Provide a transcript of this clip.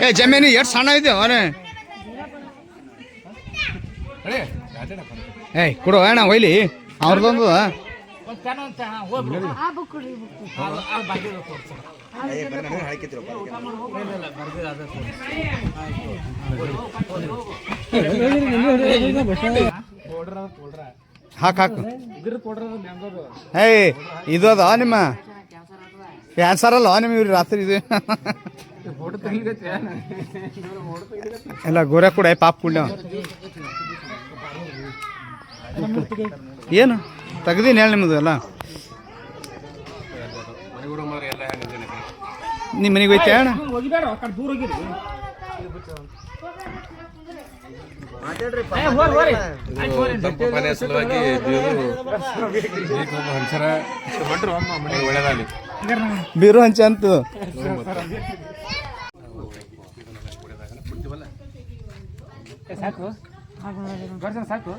ಏ ಜಮೀನು ಎಷ್ಟು ಸಣ್ಣ ಇದೆ ಅವನೇ ಏಯ್ ಕೊಡು. ಅಣ್ಣ ಒಯ್ಲಿ. ಅವ್ರದ್ದೊಂದು ಹಾಕ್ ಹಾಕು. ಏಯ್ ಇದು ಅದ ನಿಮ್ಮ ಕ್ಯಾನ್ಸರ್ ಅಲ್ಲ? ನಿಮ್ಮ ಇವ್ರಿ ರಾತ್ರಿ ಇದು. ಎಲ್ಲ ಗೋರೆ ಕೂಡ ಪಾಪ ಕುಂಡ ಏನು? ತೆಗ್ದೀನಿ ಹೇಳಿ ನಿಮ್ಮದು ಎಲ್ಲ. ನಿಮ್ಮ ಮನೆಗೆ ಹೋಯ್ತೆ ಅಣ್ಣ ಒಳ್ಳೇದಾಗಲಿ ಸಲುವಾಗಿ ಬೀರು ಹಂಚ ಅಂತ. ಸಾಕು. ಸಾಕು.